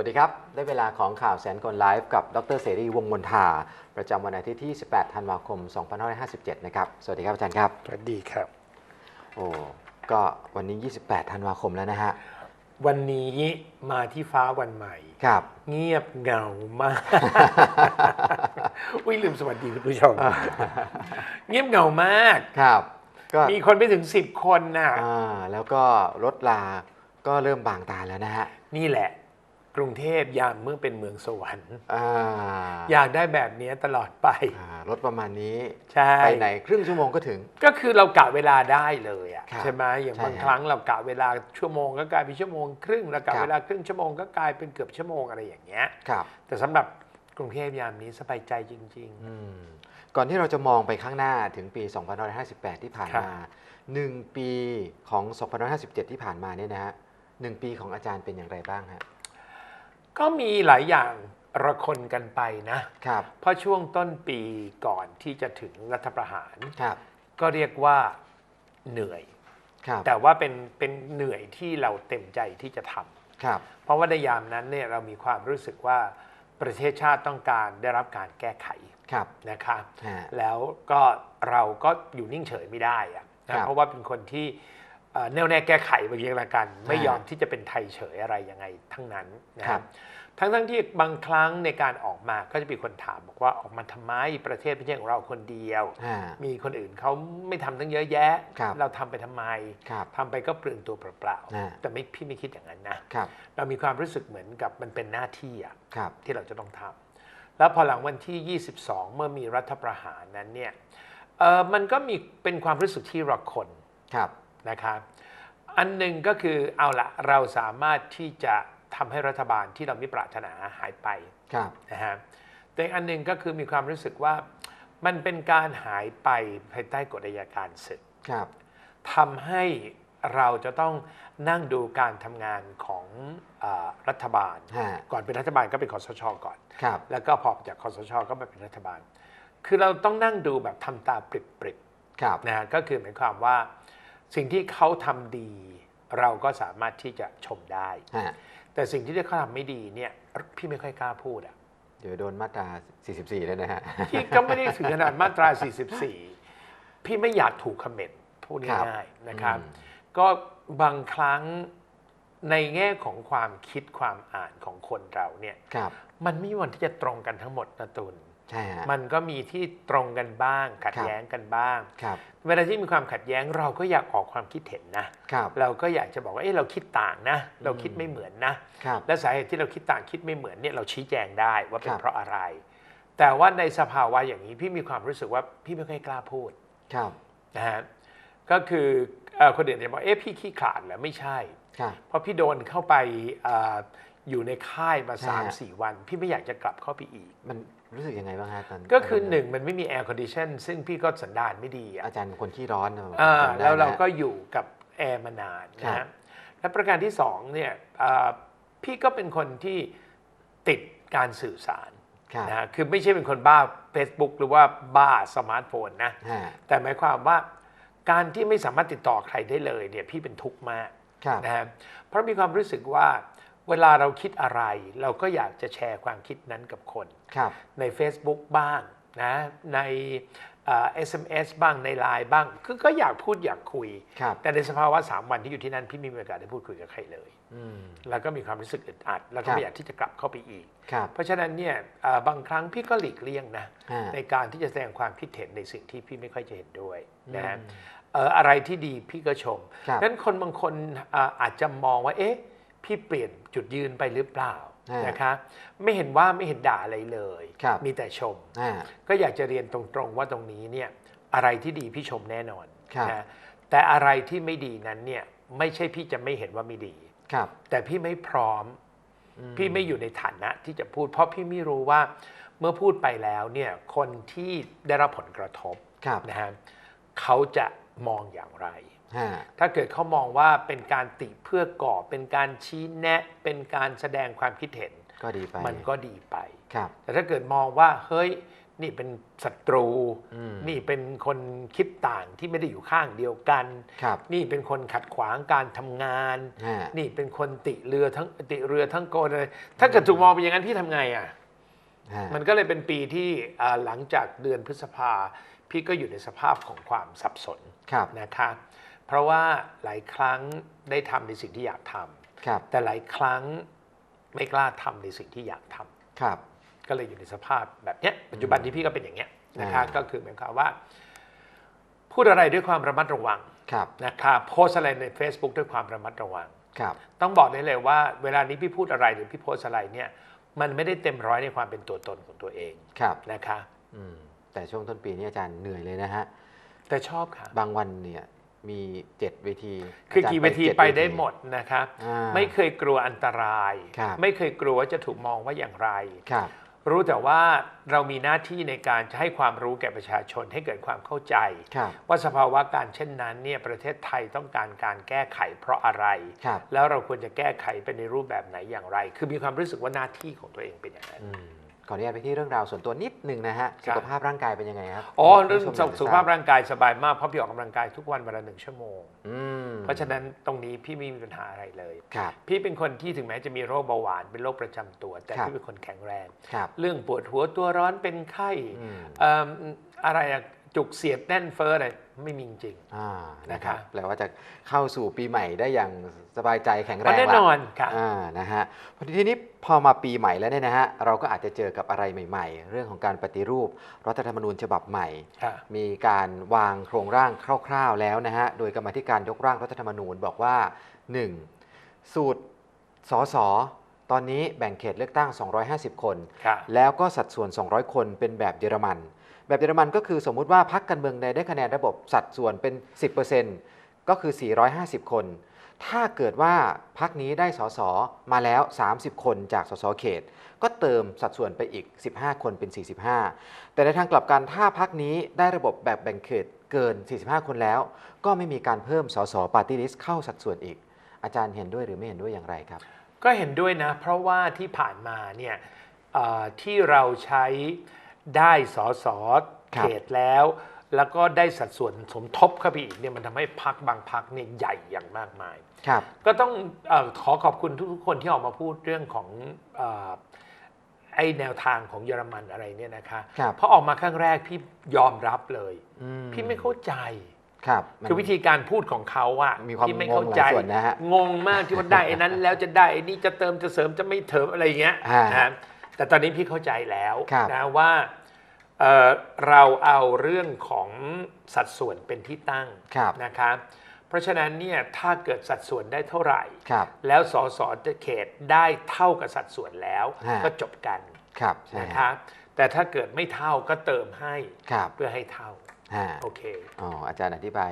วัสดีครับ ได้เวลาของข่าวแสนกลไลฟ์กับดรเสรีวงศ์มนทา ประจำวันอาทิตย์ที่ 18 ธันวาคม 2557 นะครับ สวัสดีครับอาจารย์ครับ สวัสดีครับ โอ้ ก็วันนี้ 28 ธันวาคมแล้วนะฮะ วันนี้มาที่ฟ้าวันใหม่ ครับ เงียบเหงามาก อุ้ยลืมสวัสดีคุณผู้ชม เงียบเหงามาก ครับ ก็มีคนไปถึงสิบคนน่ะ อ่า แล้วก็รถลา ก็เริ่มบางตาแล้วนะฮะ นี่แหละก รุงเทพยามเมื่อเป็นเมืองสวรรค์อ่าอยากได้แบบนี้ตลอดไป อ่ารถประมาณนี้ใช่ ไปไหนครึ่งชั่วโมงก็ถึง ก็คือเรากะเวลาได้เลยอะครับใช่ไหมอย่างใช่บางฮะครั้งเรากะเวลาชั่วโมงก็กลายเป็นชั่วโมงครึ่งเรากะครับ เวลาครึ่งชั่วโมงก็กลายเป็นเกือบชั่วโมงอะไรอย่างเงี้ย ครับ แต่สำหรับกรุงเทพยามนี้สบายใจจริง อืมก่อนที่เราจะมองไปข้างหน้าถึงปี 2558 ที่ผ่านครับมาหนึ่งปีของ 2557 ที่ผ่านมาเนี่ยนะฮะหนึ่งปีของอาจารย์เป็นอย่างไรบ้างฮะๆ ก็มีหลายอย่างระคนกันไปนะ ครับ เพราะช่วงต้นปีก่อนที่จะถึงรัฐประหาร ครับ ก็เรียกว่าเหนื่อย ครับ แต่ว่าเป็นเป็นเหนื่อยที่เราเต็มใจที่จะทำ ครับ เพราะว่าในยามนั้นเนี่ยเรามีความรู้สึกว่าประเทศชาติต้องการได้รับการแก้ไขครับ นะคะฮะ แล้วก็เราก็อยู่นิ่งเฉยไม่ได้อะครันะบเพราะว่าเป็นคนที่เอ่อ แน่วแน่แก้ไขบางอย่างละกัน ไม่ฮะยอมที่จะเป็นไทยเฉยอะไรยังไงทั้งนั้นนะคครัรับบทั้งทั้งที่บางครั้งในการออกมาก็จะมีคนถามบอกว่าออกมาทำไมประเทศไม่ใช่ของเราคนเดียวฮะมีคนอื่นเขาไม่ทำตั้งเยอะแยะครับเราทำไปทำไมครับทำไปก็เปลืองตัวเปล่าฮะๆแต่ไม่พี่ไม่คิดอย่างนั้นนะครับเรามีความรู้สึกเหมือนกับมันเป็นหน้าที่อะครับที่เราจะต้องทำแล้วพอหลังวันที่ 22 เมื่อมีรัฐประหารนั้นเนี่ยเอ่อมันก็มีเป็นความรู้สึกที่ระคนครับ นะครับอันหนึ่งก็คือเอาละเราสามารถที่จะทำให้รัฐบาลที่เราไม่ปรารถนาหายไปครับนะฮะแต่อีกอันหนึ่งก็คือมีความรู้สึกว่ามันเป็นการหายไปภายใต้กฎอัยการศึกครับทำให้เราจะต้องนั่งดูการทำงานของเออรัฐบาลฮะก่อนเป็นรัฐบาลก็เป็นคอสชก่อนครับแล้วก็พอจากคอสชก็มาเป็นรัฐบาล คือเราต้องนั่งดูแบบทำตาปริบครับๆนะฮะก็คือหมายความว่า สิ่งที่เขาทำดี เราก็สามารถที่จะชมได้ฮะแต่สิ่งที่เขาทำไม่ดีเนี่ยพี่ไม่ค่อยกล้าพูดอะเดี๋ยวโดนมาตรา 44แล้วนะฮะพี่ก็ไม่ได้ถึงขนาดมาตรา 44 พี่ไม่อยากถูกคอมเมนต์พูดครับง่ายๆนะครับอืมก็บางครั้งในแง่ของความคิดความอ่านของคนเราเนี่ยครับมันไม่มีวันที่จะตรงกันทั้งหมดนะตุล ใช่ฮะ มันก็มีที่ตรงกันบ้าง ขัดครับ แย้งกันบ้าง ครับ เวลาที่มีความขัดแย้งเราก็อยากออกความคิดเห็นนะ ครับ เราก็อยากจะบอกว่าเอ้เราคิดต่างนะ เราคิดไม่เหมือนนะ ครับ และสาเหตุที่เราคิดต่างคิดไม่เหมือนเนี่ยเราชี้แจงได้ว่าเป็คนรับ เพราะอะไร แต่ว่าในสภาวะอย่างนี้พี่มีความรู้สึกว่าพี่ไม่ค่อยกล้าพูดครับ นะฮะก็คือเอ่อคนอื่นจะบอกเอ๊ะพี่ขี้ขลาดเหรอไม่ใช่ ครับ เพราะพี่โดนเข้าไปเอ่ออยู่ในค่ายมาใช่ฮะ3 4วัน พี่ไม่อยากจะกลับเข้าไปอีก มัน รู้สึกยังไงบ้างฮะตอนก็คือตหนึ่งมันไม่มีแอร์คอนดิชันซึ่งพี่ก็สันดานไม่ดีอะอาจารย์เป็นคนขี้ร้อนนะผมอ่าจำได้แล้วเรานะฮะก็อยู่กับแอร์มานานครันะบฮะและประการที่สองเนี่ยอ่าพี่ก็เป็นคนที่ติดการสื่อสารครับนะฮะคือไม่ใช่เป็นคนบ้า Facebook หรือว่าบ้าสมาร์ทโฟนนะฮะแต่หมายความว่าการที่ไม่สามารถติดต่อใครได้เลยเนี่ยพี่เป็นทุกข์มากครับนะฮะเพราะมีความรู้สึกว่า เวลาเราคิดอะไร เราก็อยากจะแชร์ความคิดนั้นกับคนครับใน Facebook บ้างนะในเอ่อ SMS บ้างในไลน์บ้างคือก็อยากพูดอยากคุย ครับ แต่ในสภาวะสามวันที่อยู่ที่นั่นพี่ไม่มีโอกาสได้พูดคุยกับใครเลย อืม แล้วก็มีความรู้สึกอึดอัด แล้วคก็รับไม่อยากที่จะกลับเข้าไปอีก ครับเพราะฉะนั้นเนี่ยเอ่อบางครั้งพี่ก็หลีกเลี่ยงนะฮะในการที่จะแสดงความคิดเห็นในสิ่งที่พี่ไม่ค่อยจะเห็นด้วยนะฮะอืมเอ่ออะไรที่ดีพี่ก็ชมครับ นั้นคนบางคนอ่าอาจจะมองว่าเอ๊ะพี่เปลี่ยน จุดยืนไปหรือเปล่าฮะนะคะไม่เห็นว่าไม่เห็นด่าอะไรเลยครับมีแต่ชมอ่าก็อยากจะเรียนตรงๆว่าตรงนี้เนี่ยอะไรที่ดีพี่ชมแน่นอนครับนะแต่อะไรที่ไม่ดีนั้นเนี่ยไม่ใช่พี่จะไม่เห็นว่าไม่ดีครับ แต่พี่ไม่พร้อมอืมพี่ไม่อยู่ในฐานะที่จะพูด เพราะพี่ไม่รู้ว่าเมื่อพูดไปแล้วเนี่ยคนที่ได้รับผลกระทบครับนะฮะเขาจะมองอย่างไรฮะ ถ้าเกิดเขามองว่าเป็นการติเพื่อก่อเป็นการชี้แนะ เป็นการแสดงความคิดเห็นก็ดีไปมันก็ดีไปครับแต่ถ้าเกิดมองว่าเฮ้ยนี่เป็นศัตรูอืมนี่เป็นคนคิดต่างที่ไม่ได้อยู่ข้างเดียวกันครับนี่เป็นคนขัดขวางการทำงานฮะนี่เป็นคนติเรือทั้งติเรือทั้งโกนเลยถ้าเกิดถูกมองเป็นอย่างนั้นพี่ทำไงอะฮะมันก็เลยเป็นปีที่อ่าหลังจากเดือนพฤษภาพี่ก็อยู่ในสภาพของความสับสนครับนะคะ เพราะว่าหลายครั้งได้ทำในสิ่งที่อยากทำครับแต่หลายครั้งไม่กล้าทำในสิ่งที่อยากทำครับ ก็เลยอยู่ในสภาพแบบเนี้ยปัจจุบันที่พี่ก็เป็นอย่างเนี้ยนะคะอ่าก็คือหมายความว่า พูดอะไรด้วยความระมัดระวังครับนะคะโพสต์อะไรใน Facebook ด้วยความระมัดระวังครับต้องบอกได้เลยว่า เวลานี้พี่พูดอะไรหรือพี่โพสต์อะไรเนี่ย มันไม่ได้เต็มร้อยในความเป็นตัวตนของตัวเองครับนะคะอืมแต่ช่วงต้นปีนี้อาจารย์เหนื่อยเลยนะฮะแต่ชอบค่ะ บางวันเนี่ย มีเจ็ดเวทีคือจรย์กี่เวทีจ็ไปได้หมดนะคะอ่าไม่เคยกลัวอันตรายครับไม่เคยกลัวว่าจะถูกมองว่าอย่างไรครับรู้แต่ว่าเรามีหน้าที่ในการจะให้ความรู้แก่ประชาชนให้เกิดความเข้าใจครับว่าสภาวะการเช่นนั้นเนี่ยประเทศไทยต้องการการแก้ไขเพราะอะไรครับแล้วเราควรจะแก้ไขเป็นในรูปแบบไหนอย่างไร คือมีความรู้สึกว่าหน้าที่ของตัวเองเป็นอย่างนั้นอืม ขออนุญาตไปที่เรื่องราวส่วนตัวนิดนึงนะฮะครับสุขภาพร่างกายเป็นยังไงครับอ๋อเรื่องผู้ชมอยกจะสุขภาพร่างกายสบายมากเพราะพี่ออกกำลังกายทุกวันวันละหนึ่งชั่วโมงอืมเพราะฉะนั้นตรงนี้พี่ไม่มีปัญหาอะไรเลยครับพี่เป็นคนที่ถึงแม้จะมีโรคเบาหวานเป็นโรคประจำตัว แต่ครับพี่เป็นคนแข็งแรงครับเรื่องปวดหัวตัวร้อนเป็นไข้อืมเอิ่มอะไรอะจุกเสียดแน่นเฟ้ออะไร ไม่มีจริง อ่านะนะคครัรับบแปลว่าจะเข้าสู่ปีใหม่ได้อย่างสบายใจแข็งแรก็งแน่ละนอนค่ะอ่านะฮะพอดีทีนี้พอมาปีใหม่แล้วเนี่ยนะฮะเราก็อาจจะเจอกับอะไรใหม่ ๆ เรื่องของการปฏิรูปรัฐธรรมนูญฉบับใหม่ค่ะมีการวางโครงร่างคร่าวๆแล้วนะฮะโดยกรรมาธิการยกร่างรัฐธรรมนูญบอกว่า 1. สูตรสสตอนนี้แบ่งเขตเลือกตั้ง 250 คนค่ะแล้วก็สัดส่วน 200 คนเป็นแบบเยอรมัน แบบเยอรมันก็คือสมมุติว่าพรรคการเมืองใดได้คะแนนระบบสัดส่วนเป็น 10%ก็คือ 450 คน ถ้าเกิดว่าพรรคนี้ได้สสมาแล้ว 30 คนจากสสเขต ก็เติมสัดส่วนไปอีก 15 คนเป็น 45 แต่ในทางกลับกันถ้าพรรคนี้ได้ระบบแบบแบ่งเขตเกิน 45 คนแล้ว ก็ไม่มีการเพิ่มสสปาร์ตี้ลิสต์เข้าสัดส่วนอีก อาจารย์เห็นด้วยหรือไม่เห็นด้วยอย่างไรครับ ก็เห็นด้วยนะ เพราะว่าที่ผ่านมาเนี่ยที่เราใช้ ได้สอสอครัเขบตแล้ว แล้วก็ได้สัดส่วนสมทบเข้าไปอีกเนี่ยมันทำให้พักบางพักเนี่ยใหญ่อย่างมากมายครับก็ต้องเออขอขอบคุณทุกๆคนที่ออกมาพูดเรื่องของเออไอแนวทางของเยอรมันอะไรเนี่ยนะคะครับเพราะออกมาครั้งแรกพี่ยอมรับเลยอืพี่ไม่เข้าใจครับมันคือวิธีการพูดของเขาอะมีความที่ไม่งเข้างหใจลายส่วนนะฮะงงมากที่ว่าได้ไอ้นั้น แล้วจะได้ไอ้นี่จะเติมจะเสริมจะไม่เติมอะไรอย่างเงี้ยอ่านนะ แต่ตอนนี้พี่เข้าใจแล้วครับนะว่าเอ่อเราเอาเรื่องของสัดส่วนเป็นที่ตั้งครับนะครับเพราะฉะนั้นเนี่ยถ้าเกิดสัดส่วนได้เท่าไหร่ครับแล้วสสเขตได้เท่ากับสัดส่วนแล้วฮะก็จบกันครับใช่นะฮะคะแต่ถ้าเกิดไม่เท่าก็เติมให้ครับเพื่อให้เท่าฮะโอเคอ๋ออาจารย์อธิบาย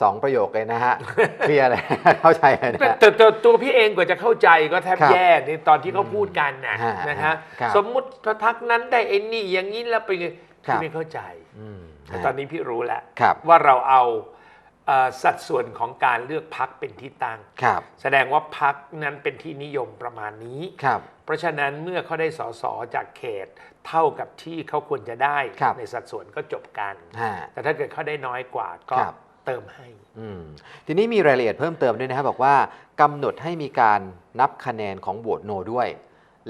สองประโยคเลยนะฮะ เคลียร์เลยเข้าใจเลยนะแต่ฮะแต่แต่ตัวพี่เองกว่าจะเข้าใจก็แทบครับแย่ในตอนที่เขาพูดกันนะฮะนะคะครับสมมุติพระพักนั้นได้ไอ้นี่อย่างนี้แล้วไปนไงครับพี่ไม่เข้าใจอืมแต่ฮะตอนนี้พี่รู้แล้วครับว่าเราเอาเอ่อสัดส่วนของการเลือกพักเป็นที่ตั้ง ครับแสดงว่าพักนั้นเป็นที่นิยมประมาณนี้ ครับ เพราะฉะนั้นเมื่อเขาได้สสจากเขต เท่ากับที่เขาควรจะได้ครับ ในสัดส่วนก็จบกัน ฮะ แต่ถ้าเกิดเขาได้น้อยกว่าก็ครับ เติมให้อืมทีนี้มีรายละเอียดเพิ่มเติมด้วยนะครับบอกว่ากำหนดให้มีการนับคะแนนของโหวตโนด้วย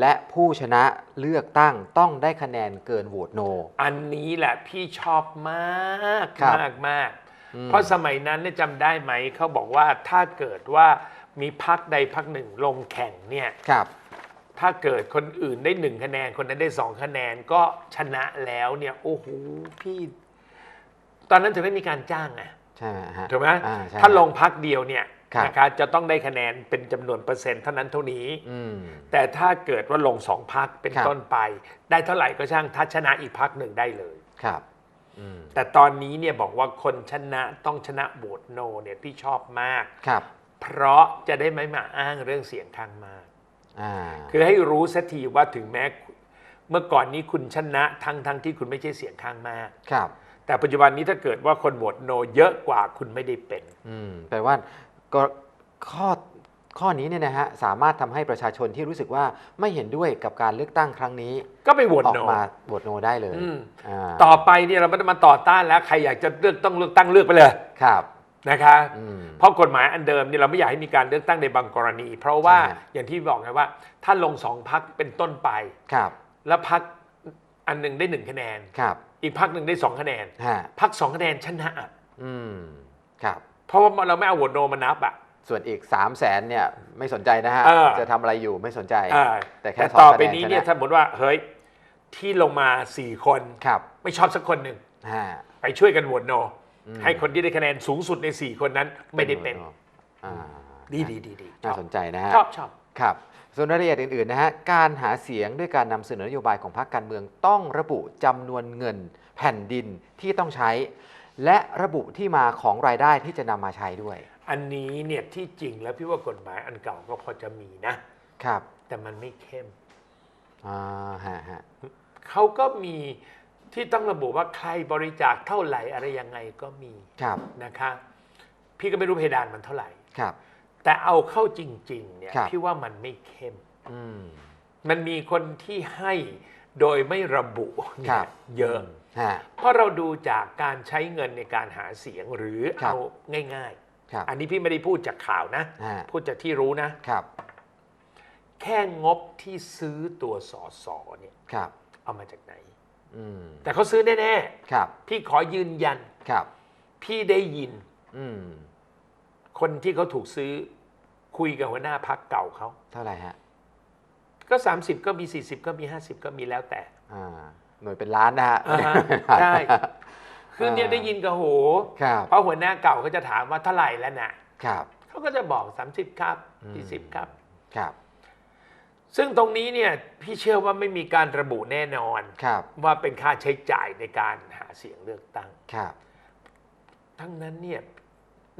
และผู้ชนะเลือกตั้งต้องได้คะแนนเกินโหวตโน อันนี้แหละพี่ชอบมากครับมากมากอืมเพราะสมัยนั้นเนี่ยจำได้ไหมเขาบอกว่าถ้าเกิดว่ามีพักใดพักหนึ่งลงแข่งเนี่ยครับถ้าเกิดคนอื่นได้หนึ่งคะแนนคนนั้นได้สองคะแนนก็ชนะแล้วเนี่ย โอ้โหพี่ ตอนนั้นถึงได้มีการจ้างไง ใช่ไหมฮะถูกไหมอ่าใช่ถ้าลงพักเดียวเนี่ยครับนะคะจะต้องได้คะแนนเป็นจำนวนเปอร์เซ็นต์เท่านั้นเท่านี้ อืม แต่ถ้าเกิดว่าลงสองพักเป็นครับ ต้นไป ได้เท่าไหร่ก็ช่างถ้าชนะอีกพักหนึ่งได้เลย ครับ อืม แต่ตอนนี้เนี่ยบอกว่าคนชนะต้องชนะโหวตโนเนี่ยพี่ชอบมาก ครับ เพราะจะได้ไม่มาอ้างเรื่องเสียงข้างมาก อ่า คือให้รู้สักทีว่าถึงแม้ เมื่อก่อนนี้คุณชนะทั้งทั้งที่คุณไม่ใช่เสียงข้างมาก ครับ แต่ปัจจุบันนี้ถ้าเกิดว่าคนโหวตโนเยอะกว่าคุณไม่ได้เป็น อืมแปลว่าก็ข้อข้อนี้เนี่ยนะฮะสามารถทำให้ประชาชนที่รู้สึกว่าไม่เห็นด้วยกับการเลือกตั้งครั้งนี้ ก็ไปโหวตออกโนมาโหวตโนได้เลยอืม อ่าต่อไปเนี่ยเราไม่ต้องมาต่อต้านแล้วใครอยากจะเลือกต้องเลือกตั้งเลือกไปเลยครับ นะคะ อืม เพราะกฎหมายอันเดิมเนี่ยเราไม่อยากให้มีการเลือกตั้งในบางกรณี เพราะว่าใช่ฮะอย่างที่บอกไงว่า ถ้าลงสองพักเป็นต้นไป ครับแล้วพักอันหนึ่งได้หนึ่งคะแนน ครับ อีกพักหนึ่งได้สองคะแนนฮะพักสองคะแนนชนะอะอืมครับ เพราะว่าเราไม่เอาโหวตโนมานับอะ ส่วนอีก3 0 0แสนเนี่ยไม่สนใจนะฮะ เออ จะทำอะไรอยู่ไม่สนใจอ่าแต่แค่แต่สองต่อคะแนนไปนี้เนี่ยชนะถ้าสมมติว่าเฮ้ยที่ลงมาสี่คนครับไม่ชอบสักคนหนึ่งฮะไปช่วยกันโหวตโนอืมให้คนที่ได้คะแนนสูงสุดในสี่คนนั้นไม่ได้เป็น อ่าดีดีดีดีชน่าอบสนใจนะฮะ ชอบชอบ ครับ ส่วนรายละเอียดอื่นๆนะฮะ การหาเสียงด้วยการนำเสนอนโยบายของพรรคการเมืองต้องระบุจำนวนเงินแผ่นดินที่ต้องใช้ และระบุที่มาของรายได้ที่จะนำมาใช้ด้วย อันนี้เนี่ยที่จริงแล้วพี่ว่ากฎหมายอันเก่าก็พอจะมีนะ ครับ แต่มันไม่เข้มอ่าฮะฮะเขาก็มีที่ต้องระบุว่าใครบริจาคเท่าไหร่อะไรยังไงก็มีครับนะคะ พี่ก็ไม่รู้เพดานมันเท่าไหร่ครับ แต่เอาเข้าจริง ๆ เนี่ยครับพี่ว่ามันไม่เข้มอืมมันมีคนที่ให้โดยไม่ระบุคเนี่รัยบ เยอะ ฮะ เพราะเราดูจากการใช้เงินในการหาเสียงหรือครับ เอาง่าย ครับๆ อันนี้พี่ไม่ได้พูดจากข่าวนะ ฮะพูดจากที่รู้นะ ครับแค่งบที่ซื้อตัวสอสอเนี่ยครับ เอามาจากไหน อืมแต่เขาซื้อแน่ครับๆ พี่ขอยืนยัน ครับ พี่ได้ยินอืมคนที่เขาถูกซื้อ คุยกับหัวหน้าพักเก่าเขาเท่าไหร่ฮะก็ 30 ก็มี 40 ก็มี 50 ก็มีแล้วแต่อ่าหน่วยเป็นล้านนะฮะอ่าฮะใช่คือเนี่ยได้ยินกับโหครับเพราะหัวหน้าเก่าเขาจะถามว่าเท่าไหร่แล้วน่ะครับเขาก็จะบอก 30 ครับอืม40 ครับครับ ซึ่งตรงนี้เนี่ยพี่เชื่อว่าไม่มีการระบุแน่นอนครับว่าเป็นค่าใช้จ่ายในการหาเสียงเลือกตั้งครับ ทั้งนั้นเนี่ย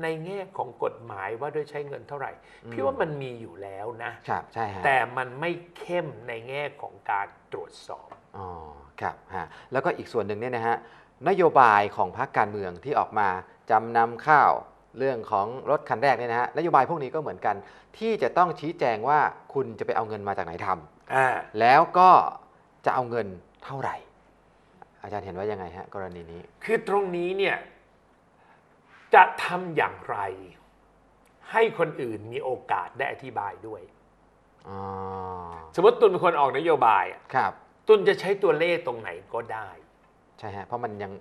ในแง่ของกฎหมายว่าด้วยใช้เงินเท่าไหร่อืมพี่ว่ามันมีอยู่แล้วนะครับใช่ฮะแต่มันไม่เข้มในแง่ของการตรวจสอบ อ๋อครับฮะแล้วก็อีกส่วนหนึ่งเนี่ยนะฮะนโยบายของพรรคการเมืองที่ออกมาจำนำข้าวเรื่องของรถคันแรกเนี่ยนะฮะนโยบายพวกนี้ก็เหมือนกัน ที่จะต้องชี้แจงว่าคุณจะไปเอาเงินมาจากไหนทำอ่าแล้วก็จะเอาเงินเท่าไหร่ อาจารย์เห็นว่ายังไงฮะกรณีนี้ คือตรงนี้เนี่ย จะทำอย่างไร ให้คนอื่นมีโอกาสได้อธิบายด้วย อ๋อสมมติตุนเป็นคนออกนโยบายอะครับ ตุนจะใช้ตัวเลขตรงไหนก็ได้ ใช่ฮะ เพราะมันยัง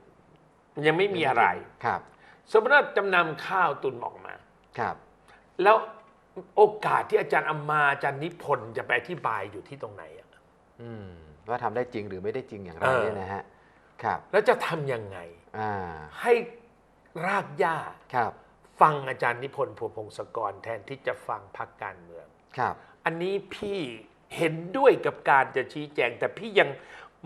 มันยังไม่มีอะไร ครับ สมมติว่าจำนำข้าวตุนออกมา ครับ แล้วโอกาสที่อาจารย์อำมาอาจารย์นิพนธ์จะไปอธิบายอยู่ที่ตรงไหนอะอืมว่าทำได้จริงหรือไม่ได้จริงอย่างไรเออเนี่ยนะฮะ ครับ แล้วจะทำยังไง อ่า ให้ รากหญ้าครับ ฟังอาจารย์นิพนธ์พัวพงศกรแทนที่จะฟังพรรคการเมืองครับ อันนี้พี่เห็นด้วยกับการจะชี้แจง แต่พี่ยัง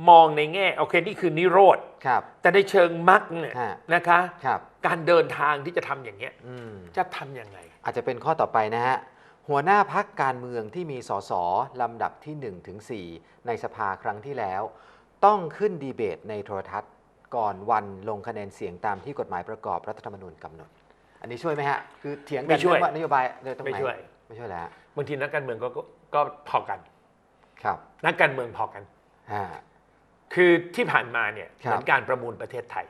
มองในแง่โอเคนี่คือนิโรธครับ แต่ในเชิงมรรคเนี่ยฮะ นะคะครับการเดินทางที่จะทำอย่างเงี้ยอืมจะทำยังไง อาจจะเป็นข้อต่อไปนะฮะ หัวหน้าพักการเมืองที่มีสสลำดับที่1ถึง4ในสภาครั้งที่แล้ว ต้องขึ้นดีเบตในโทรทัศน์ ก่อนวันลงคะแนนเสียงตามที่กฎหมายประกอบรัฐธรรมนูญกำหนด อันนี้ช่วยไหมฮะ คือเถียงกัไม่นช่วย เรื่องว่านโยบายเดินตรงไหนไม่ช่วย ไม่ช่วยแล้วฮะบางทีนักการเมืองก็ก็ก็พอกัน ครับนักการเมืองพอกัน ฮะ คือที่ผ่านมาเนี่ยครับเหมือนการประมูลประเทศไทย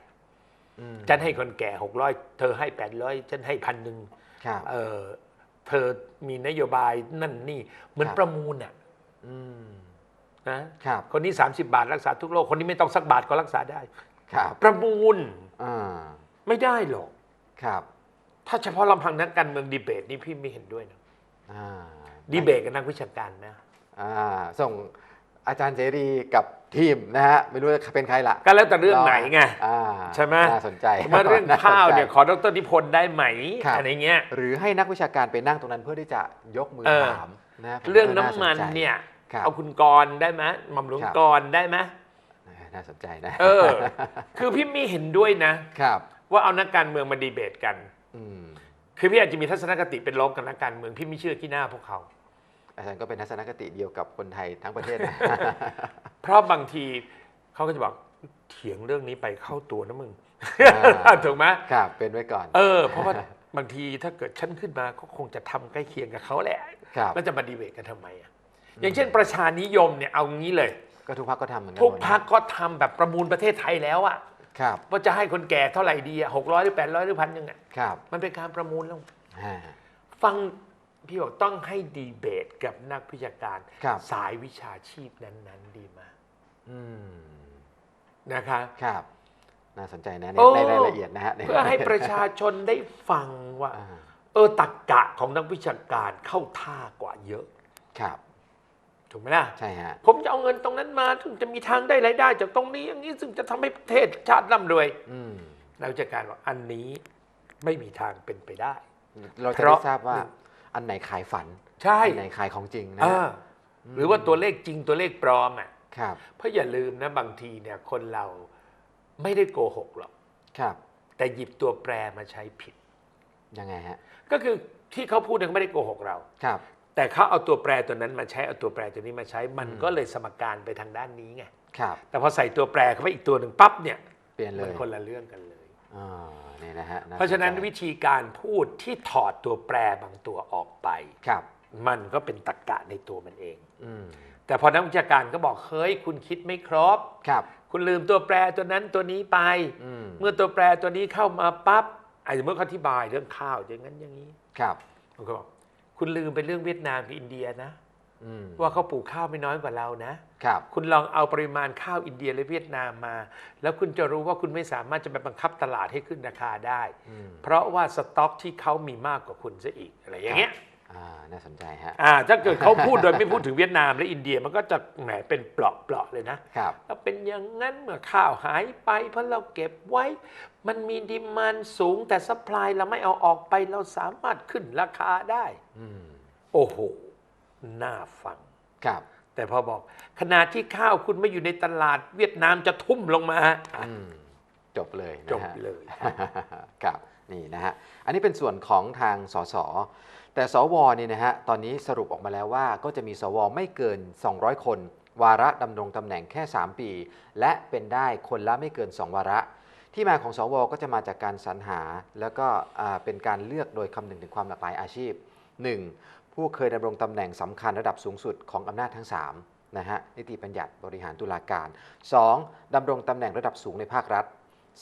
อืมฉันให้คนแก่ 600 เธอให้ 800 ฉันให้พันหนึ่งครับ เออเธอมีนโยบายนั่นนี่เหมือนครับ ประมูลน่ะอืมนะ ครับ คนนี้ 30 บาทรักษาทุกโรค คนนี้ไม่ต้องสักบาทก็รักษาได้ ครับประมูลอ่าไม่ได้หรอก ครับถ้าเฉพาะลำพังนักการเมืองดีเบตนี่พี่ไม่เห็นด้วยนะอ่าดีเบตกับนักวิชาการนะอ่าส่งอาจารย์เสรีกับทีมนะฮะไม่รู้จะเป็นใครละก็แล้วแต่เรื่องไหนไงอ่าใช่ไหมน่าสนใจมาเรื่องน่สนใจข้าวเนี่ยขอดรนิพนธ์ได้ไหมครับอะไรเงี้ยหรือให้นักวิชาการไปนั่งตรงนั้นเพื่อที่จะยกมือเออถามนะผมเรื่องว่าน้ำมันาสใจเนี่ยครับเอาคุณกรณ์ได้ไหมหม่อมหลวงครับกรณ์ได้ไหม น่าสนใจนะ เออ คือพี่ไม่เห็นด้วยนะ ครับ ว่าเอานักการเมืองมาดีเบตกัน อืมคือพี่อาจจะมีทัศนคติเป็นลบกับนักการเมืองพี่ไม่เชื่อขี้หน้าพวกเขา อาจารย์ก็เป็นทัศนคติเดียวกับคนไทยทั้งประเทศนะ เพราะบางทีเขาก็จะบอกเถียงเรื่องนี้ไปเข้าตัวนะมึง อ่า ถูกไหมครับ เป็นไว้ก่อน เออ เพราะว่าบางทีถ้าเกิดฉันขึ้นมาก็คงจะทำใกล้เคียงกับเขาแหละ ครับ แล้วจะมาดีเบตกันทำไมอะ อย่างเช่นประชานิยมเนี่ยเอางี้เลย ก็ทุกพักก็ทำเหมือนกัทุกหมดนะพักก็ทำแบบประมูลประเทศไทยแล้วอะครับว่าจะให้คนแก่เท่าไหร่ดีอะหกร้อยหรือแปดร้อยหรือพันยังไงครับ มันเป็นการประมูลแล้วอ่าฟังพี่บอกต้องให้ดีเบตกับนักวิชาการครับสายวิชาชีพนั้น ๆ ดีมากอืมนะคะครับ น่าสนใจนะในโอ้ในรายละเอียดนะฮะเพื่อให้ประชาชนได้ฟังว่าอ่า เออตักกะของนักวิชาการเข้าท่ากว่าเยอะ ครับ ถูกไหมล่ะใช่ฮะผมจะเอาเงินตรงนั้นมาถึงจะมีทางได้รายได้ จากตรงนี้อย่างนี้ซึ่งจะทำให้ประเทศชาติร่ำรวยอืมนักวิชาการว่าอันนี้ไม่มีทางเป็นไปได้ เราจะเพได้ราะทราบว่าหนึ่งอันไหนขายฝันใช่อันไหนขายของจริงนะอ่าฮะหรือว่าตัวเลขจริงตัวเลขปลอมอะครับ เพราะอย่าลืมนะบางทีเนี่ยคนเราไม่ได้โกหกหรอกครับ แต่หยิบตัวแปรมาใช้ผิดยังไงฮะก็คือที่เขาพูดเนี่ยไม่ได้โกหกเราครับ แต่เขาเอาตัวแปรตัวนั้นมาใช้เอาตัวแปรตัวนี้มาใช้ มันอืมก็เลยสมการไปทางด้านนี้ไงครับ แต่พอใส่ตัวแปรเข้าไปอีกตัวหนึ่งปั๊บเนี่ยเปลี่ยนเลมันยคนละเรื่องกันเลย อ่านี่นะฮะเพราะฉะนั้นสใจวิธีการพูดที่ถอดตัวแปรบางตัวออกไป ครับ มันก็เป็นตรรกะในตัวมันเอง อืมแต่พอนักวิชาการก็บอกเฮ้ยคุณคิดไม่ครบ ครับ คุณลืมตัวแปรตัวนั้นตัวนี้ไป อืมเมื่อตัวแปรตัวนี้เข้ามาปั๊บไอ้สมมติเขาอธิบายเรื่องข้าวอย่างนั้นอย่างนี้ครับ ผมก็บอก คุณลืมไปเรื่องเวียดนามกับอินเดียนะอืมว่าเขาปลูกข้าวไม่น้อยกว่าเรานะครับคุณลองเอาปริมาณข้าวอินเดียและเวียดนามมา แล้วคุณจะรู้ว่าคุณไม่สามารถจะไปบังคับตลาดให้ขึ้นราคาได้อืมเพราะว่าสต็อกที่เขามีมากกว่าคุณซะอีกอะไรอย่างเงี้ย อ่าน่าสนใจฮะอ่าถ้าเกิดเขาพูดโดยไม่พูดถึงเวียดนามและอินเดียมันก็จะแหมเป็นเปลาะๆเลยนะครับแล้วเป็นอย่างนั้นเมื่อข้าวหายไป เพราะเราเก็บไว้ มันมีดิมานสูงแต่สป라이เราไม่เอาออกไปเราสามารถขึ้นราคาได้อืมโอ้โหน่าฟังครับ แต่พอบอกขนาดที่ข้าวคุณไม่อยู่ในตลาดเวียดนามจะทุ่มลงมาอะอืมจบเลยนะจบฮะเลยครับนี่นะฮะอันนี้เป็นส่วนของทางสส แต่สวเนี่ยนะฮะตอนนี้สรุปออกมาแล้วว่าก็จะมีสวไม่เกิน 200 คน วาระดำรงตำแหน่งแค่ 3 ปี และเป็นได้คนละไม่เกิน 2 วาระ ที่มาของสวก็จะมาจากการสรรหา แล้วก็เป็นการเลือกโดยคำนึงถึงความหลากหลายอาชีพ 1. ผู้เคยดำรงตำแหน่งสำคัญระดับสูงสุดของอำนาจทั้ง 3 นะฮะนิติบัญญัติบริหารตุลาการ 2. ดำรงตำแหน่งระดับสูงในภาครัฐ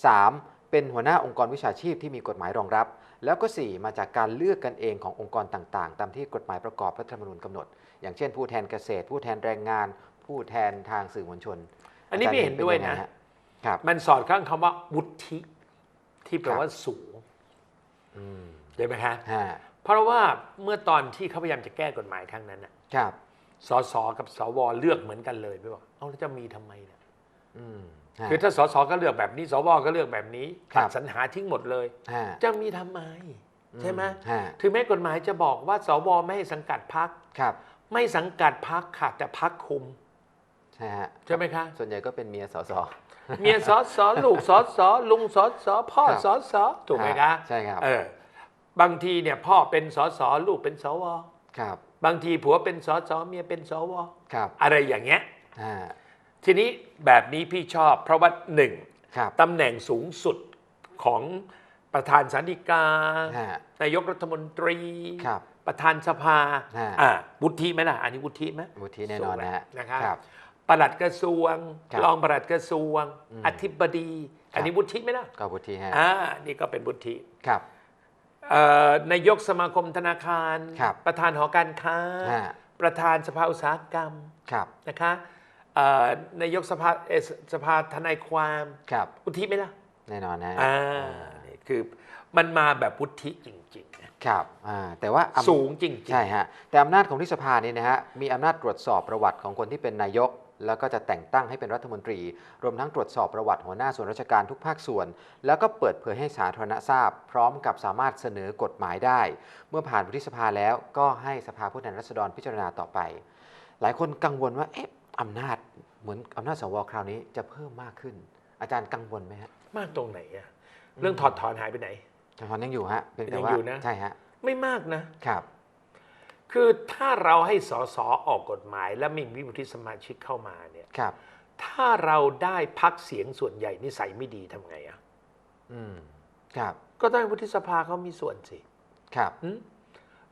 3. เป็นหัวหน้าองค์กรวิชาชีพที่มีกฎหมายรองรับ แล้วก็ 4 มาจากการเลือกกันเองขององค์กรต่างๆ ตามที่กฎหมายประกอบรัฐธรรมนูญกำหนด อย่างเช่น ผู้แทนเกษตร ผู้แทนแรงงาน ผู้แทนทางสื่อมวลชน อันนี้พี่เห็นด้วยนะอาจารเป็งไงฮครับมันสอดคล้องคำว่าวุฒิที่แปลว่าสูงอืมใช่ไหมฮะฮะเพราะว่าเมื่อตอนที่เขาพยายามจะแก้กฎหมายครั้งนั้นน่ะครับสสกับสวเลือกเหมือนกันเลยไม่บอกเอาแล้วจะมีทำไมเนี่ยอืมฮะ คือถ้าสสก็เลือกแบบนี้สวก็เลือกแบบนี้ครัตับดสรรหาทิ้งหมดเลยฮะจะมีทำไมใช่ไหมฮะถึงแม้กฎหมายจะบอกว่าสวไม่ให้สังกัดพักครับไม่สังกัดพักค่ะแต่พักคุมใช่ฮะใช่ไหมคะส่วนใหญ่ก็เป็นเมียสสเมียสอสอลูกสอสอลุงสอสอพ่อครับสอสอถูกไหมคะใช่ครับเออบางทีเนี่ยพ่อเป็นสอสอลูกเป็นสวครับ บางทีผัวเป็นสอสอเมียเป็นสวครับ อะไรอย่างเงี้ยฮะ ทีนี้แบบนี้พี่ชอบ เพราะว่าหนึ่งครับ ตำแหน่งสูงสุดของประธานสันติกา ฮะ นายกรัฐมนตรี ครับ ประธานสภาฮะ อ่าวุฒิไหมล่ะ อันนี้วุฒิไหม วุฒิแน่นอนนะฮะ นะครับครับปลัดกระทรวง ครับรองปลัดกระทรวง อืมอธิบดีอันนี้วุฒิไหมล่ะก็วุฒิฮะ อ่านี่ก็เป็นวุฒิครับ เอ่อนายกสมาคมธนาคาร ครับประธานหอการค้า ฮะ ประธานสภาอุตสาหกรรมครับ นะคะเอ่อ นายกสภาเอ่อสสภาทนายความครับวุฒิไหมล่ะ แน่นอนนะฮะอ่านี่คือมันมาแบบวุฒิจริงๆนะครับอ่าแต่ว่าอำสูงจริงๆใช่ฮะแต่อำนาจของที่สภานี่นะฮะมีอำนาจตรวจสอบประวัติของคนที่เป็นนายก แล้วก็จะแต่งตั้งให้เป็นรัฐมนตรี รวมทั้งตรวจสอบประวัติหัวหน้าส่วนราชการทุกภาคส่วน แล้วก็เปิดเผยให้สาธารณะทราบ พร้อมกับสามารถเสนอกฎหมายได้ เมื่อผ่านวุฒิสภาแล้วก็ให้สภาผู้แทนราษฎรพิจารณาต่อไป หลายคนกังวลว่าเอ๊ะ อำนาจเหมือนอำนาจสวคราวนี้จะเพิ่มมากขึ้น อาจารย์กังวลไหมฮะมากตรงไหนอะเรื่องถอดถอนหายไปไหนอาจารย์ยังอยู่ฮะเพียงแต่ยังว่าอยู่นะใช่ฮะไม่มากนะครับ คือถ้าเราให้สสออกกฎหมาย และไม่มีวุฒิสมาชิกเข้ามาเนี่ยครับ ถ้าเราได้พักเสียงส่วนใหญ่นิสัยไม่ดีทำไงอะอืมครับ ก็ต้องให้วุฒิสภาเขามีส่วนสิครับ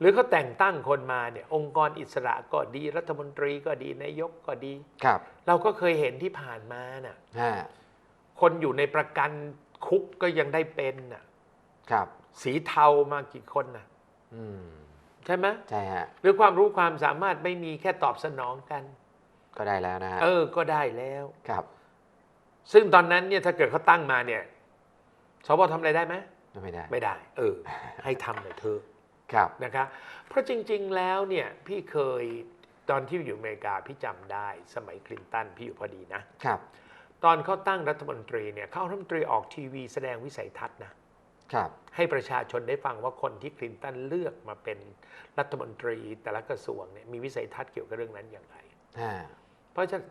หึหรือเขาแต่งตั้งคนมาเนี่ยองค์กรอิสระก็ดีรัฐมนตรีก็ดีนายกก็ดี ครับเราก็เคยเห็นที่ผ่านมาน่ะฮะคนอยู่ในประกันคุกก็ยังได้เป็นน่ะครับสีเทามากี่คนน่ะอืมใช่ไหมใช่ฮะหรือความรู้ความสามารถไม่มีแค่ตอบสนองกัน ก็ได้แล้วนะฮะเออก็ได้แล้ว ครับซึ่งตอนนั้นเนี่ยถ้าเกิดเขาตั้งมาเนี่ยสวทำอะไรได้ไหมไม่ได้ไม่ได้ เออ ให้ทำหน่อยเถอะ ครับ นะคะเพราะจริง ๆ แล้วเนี่ยพี่เคยตอนที่อยู่อเมริกาพี่จำได้สมัยคลินตันพี่อยู่พอดีนะ ครับ ตอนเขาตั้งรัฐมนตรีเนี่ยเขาเอารัฐมนตรีออกทีวีแสดงวิสัยทัศน์นะครับ ให้ประชาชนได้ฟังว่าคนที่คลินตันเลือกมาเป็นรัฐมนตรีแต่ละกระทรวงเนี่ยมีวิสัยทัศน์เกี่ยวกับเรื่องนั้นอย่างไรฮะเพราะฉะนั้น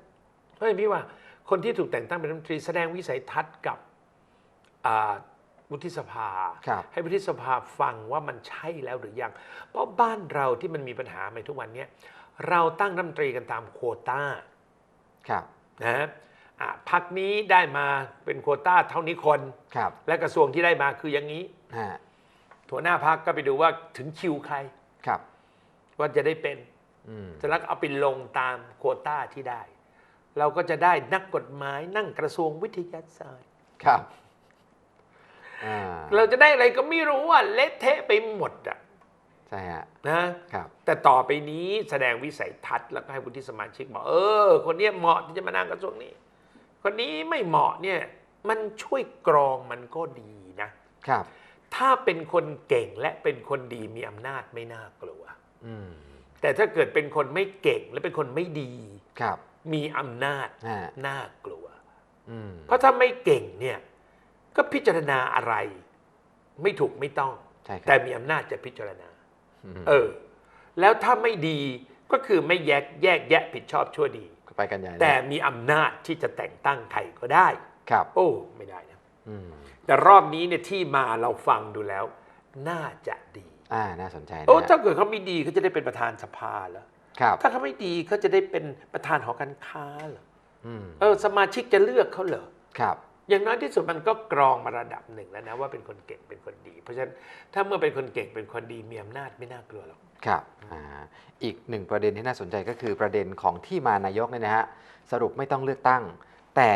เพราะฉะนั้นพี่ว่าคนที่ถูกแต่งตั้งเป็นรัฐมนตรีแสดงวิสัยทัศน์กับอ่า วุฒิสภา ครับให้วุฒิสภาฟังว่ามันใช่แล้วหรือยัง เพราะบ้านเราที่มันมีปัญหาในทุกวันเนี้ยเราตั้งรัฐมนตรีกันตามโควต้าครับนะฮะอะพักนี้ได้มาเป็นโควต้าเท่านี้คน ครับและกระทรวงที่ได้มาคืออย่างนี้ฮะหัวหน้าพักก็ไปดูว่าถึงคิวใครครับ ว่าจะได้เป็นอืมจะแล้วก็เอาไปลงตามโควต้าที่ได้ เราก็จะได้นักกฎหมายนั่งกระทรวงวิทยาศาสตร์ ครับ อ่าเราจะได้อะไรก็ไม่รู้อะเละเทะไปหมดอะใช่ฮะนะครับ แต่ต่อไปนี้แสดงวิสัยทัศน์แล้วก็ให้วุฒิสมาชิกบอกเออ คนเนี้ยเหมาะที่จะมานั่งกระทรวงนี้ คนนี้ไม่เหมาะเนี่ย มันช่วยกรองมันก็ดีนะครับ ถ้าเป็นคนเก่งและเป็นคนดีมีอำนาจไม่น่ากลัวอืมแต่ถ้าเกิดเป็นคนไม่เก่งและเป็นคนไม่ดีครับ มีอำนาจฮะน่ากลัวอืมเพราะถ้าไม่เก่งเนี่ย ก็พิจารณาอะไร ไม่ถูกไม่ต้อง ใช่คแต่รับมีอำนาจจะพิจารณามเออ แล้วถ้าไม่ดีก็คือไม่แยกแยกแยะผิดชอบชั่วดี ก็ไปกันใหญ่เลยแต่มีอำนาจที่จะแต่งตั้งใครก็ได้ ครับโอ้ ไม่ได้นะ อืมแต่รอบนี้เนี่ยที่มาเราฟังดูแล้ว น่าจะดี อ่าน่าสนใจนะโอ้ฮะถ้าเกิดเขาไม่ดีเขาจะได้เป็นประธานสภาเหรอครับถ้าเขาไม่ดีเขาจะได้เป็นประธานหอการค้าเหรออืมเออสมาชิกจะเลือกเขาเหรอครับ อย่างน้อยที่สุดมันก็กรองมาระดับหนึ่งแล้วนะว่าเป็นคนเก่งเป็นคนดี เพราะฉะนั้นถ้าเมื่อเป็นคนเก่งเป็นคนดีมีอำนาจไม่น่ากลัวหรอกครับอ่าอีกหนึ่งประเด็นที่น่าสนใจก็คือประเด็นของที่มานายกเนี่ยนะฮะสรุปไม่ต้องเลือกตั้ง แต่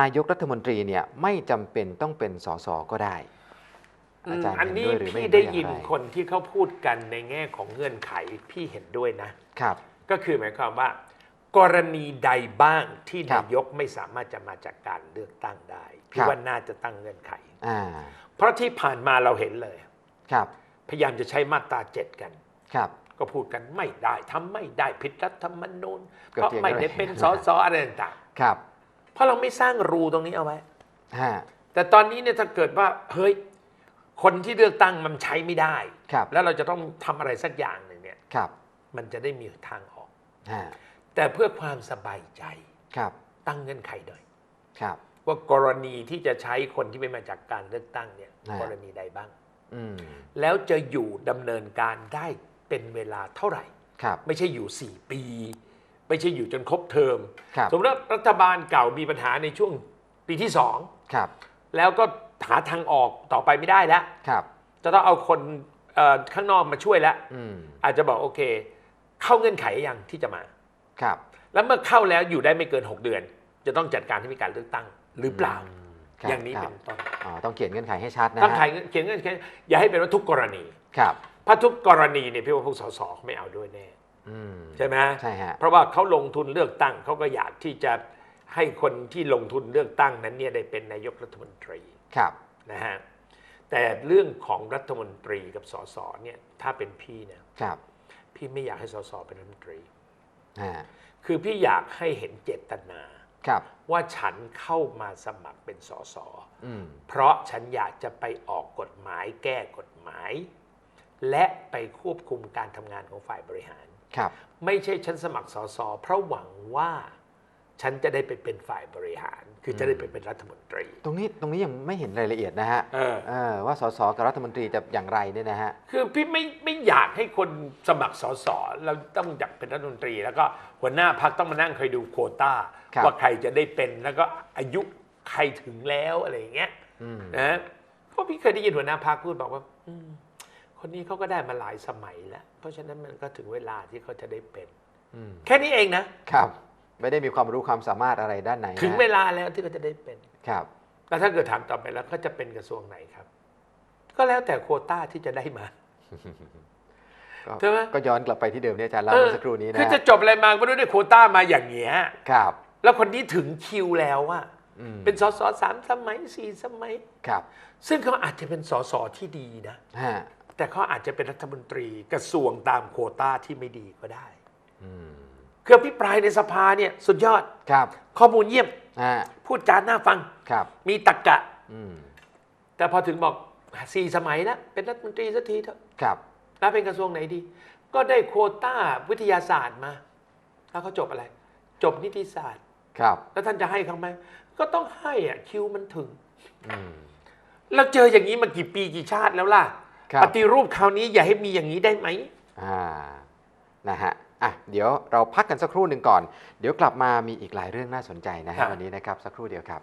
นายกรัฐมนตรีเนี่ยไม่จำเป็นต้องเป็นสสก็ได้ อาจารย์อันเห็นนี้ด้วยหรือไม่พี่เห็นด้ได้วยอย่างยินไรคนที่เขาพูดกันในแง่ของเงื่อนไขพี่เห็นด้วยนะ ครับ ก็คือหมายความว่า กรณีใดบ้างที่ครับนายกไม่สามารถจะมาจากการเลือกตั้งได้คพี่รับ ว่าน่าจะตั้งเงื่อนไข อ่าเพราะที่ผ่านมาเราเห็นเลย ครับพยายามจะใช้มาตราเจ็ดกัน ครับ ก็พูดกันไม่ได้ทำไม่ได้ผิดรัฐธรรมนูญก็เพราะเถียงกันไม่ได้เลยเป็นสสอะไรต่างครับๆเพราะเราไม่สร้างรูตรงนี้เอาไว้ ฮะแต่ตอนนี้เนี่ยถ้าเกิดว่าเฮ้ยคนที่เลือกตั้งมันใช้ไม่ได้ ครับแล้วเราจะต้องทำอะไรสักอย่างหนึ่งเนี่ย ครับมันจะได้มีทางออก ฮะ แต่เพื่อความสบายใจครับ ตั้งเงื่อนไขหน่อยครับ ว่ากรณีที่จะใช้คนที่ไม่มาจากการเลือกตั้งเนี่ยอ่ากรณีใดบ้างอืมแล้วจะอยู่ดำเนินการได้เป็นเวลาเท่าไหร่ครับ ไม่ใช่อยู่ 4 ปี ไม่ใช่อยู่จนครบเทอมครับสมมติว่ารัฐบาลเก่ามีปัญหาในช่วงปีที่สองครับแล้วก็หาทางออกต่อไปไม่ได้แล้วครับจะต้องเอาคนเอ่อข้างนอกมาช่วยแล้วอืมอาจจะบอกโอเค เข้าเงื่อนไขยังที่จะมา ครับแล้วเมื่อเข้าแล้วอยู่ได้ไม่เกิน 6 เดือน จะต้องจัดการให้มีการเลือกตั้งหรือเปล่า ครับอย่างนี้คเป็รับนต้นอ๋อต้องเขียนเงื่อนไขให้ชัดนะต้องฮะขายเขียนเงื่อนไขอย่าให้เป็นว่าทุกกรณีครับ เพราะทุกกรณีเนี่ยพี่ว่าพวกสสเขาไม่เอาด้วยแน่อืมใช่ไหมใช่ฮะ เพราะว่าเขาลงทุนเลือกตั้งเขาก็อยากที่จะให้คนที่ลงทุนเลือกตั้งนั้นเนี่ยได้เป็นนายกรัฐมนตรีครับ นะฮะแต่เรื่องของรัฐมนตรีกับสสเนี่ยถ้าเป็นพี่เนี่ยครับ พี่ไม่อยากให้สสเป็นรัฐมนตรีฮะ คือพี่อยากให้เห็นเจตนาครับว่าฉันเข้ามาสมัครเป็นสสอืมเพราะฉันอยากจะไปออกกฎหมายแก้กฎหมาย และไปควบคุมการทำงานของฝ่ายบริหารครับไม่ใช่ฉันสมัครสสเพราะหวังว่า ฉันจะได้ไปเป็นฝ่ายบริหาร คือจะได้ไปเป็นรัฐมนตรี ตรงนี้ตรงนี้ยังไม่เห็นรายละเอียดนะฮะเออ เออว่าสสกับรัฐมนตรีจะอย่างไรเนี่ยนะฮะ คือพี่ไม่ไม่อยากให้คนสมัครสสเราต้องอยากเป็นรัฐมนตรี แล้วก็หัวหน้าพักต้องมานั่งคอยดูโควต้าครับ ว่าใครจะได้เป็นแล้วก็อายุใครถึงแล้วอะไรอย่างเงี้ยอืมนะเพราะพี่เคยได้ยินหัวหน้าพักพูดบอกว่าอืมคนนี้เขาก็ได้มาหลายสมัยแล้ว เพราะฉะนั้นมันก็ถึงเวลาที่เขาจะได้เป็น อืมแค่นี้เองนะ ครับ ไม่ได้มีความรู้ความสามารถอะไรด้านไหนนะถึงเวลาแล้วที่เขาจะได้เป็นครับ แล้วถ้าเกิดถามต่อไปแล้วเขาจะเป็นกระทรวงไหนครับ ก็แล้วแต่โควต้าที่จะได้มาก็ใช่ไหมก็ย้อนกลับไปที่เดิมที่อาจารย์เล่าเมื่อสักครู่นี้นะคือจะจบอะไรมาก็ไม่รู้ได้โควต้ามาอย่างเงี้ยครับ แล้วคนนี้ถึงคิวแล้วอะอืมเป็นสสสามสมัยสี่สมัยครับ ซึ่งเขาอาจจะเป็นสสที่ดีนะฮะแต่เขาอาจจะเป็นรัฐมนตรีกระทรวงตามโควต้าที่ไม่ดีก็ได้ อื มคืออภิปรายในสภาเนี่ยสุดยอด ครับข้อมูลเยี่ยมฮะพูดจาน่าฟัง ครับมีตรรกกะ อืมแต่พอถึงบอกสี่สมัยแล้วเป็นรัฐมนตรีสักทีเถอะครับแล้วเป็นกระทรวงไหนดี ก็ได้โควต้าวิทยาศาสตร์มา แล้วเขาจบอะไร จบนิติศาสตร์ ครับแล้วท่านจะให้เขาไหมก็ต้องให้อะคิวมันถึง อืมเราเจออย่างนี้มากี่ปีกี่ชาติแล้วล่ะ ครับปฏิรูปคราวนี้อย่าให้มีอย่างนี้ได้ไหม อ่านะฮะ อะเดี๋ยวเราพักกันสักครู่หนึ่งก่อน เดี๋ยวกลับมามีอีกหลายเรื่องน่าสนใจนะฮะวันนี้นะครับสักครู่เดียวครับ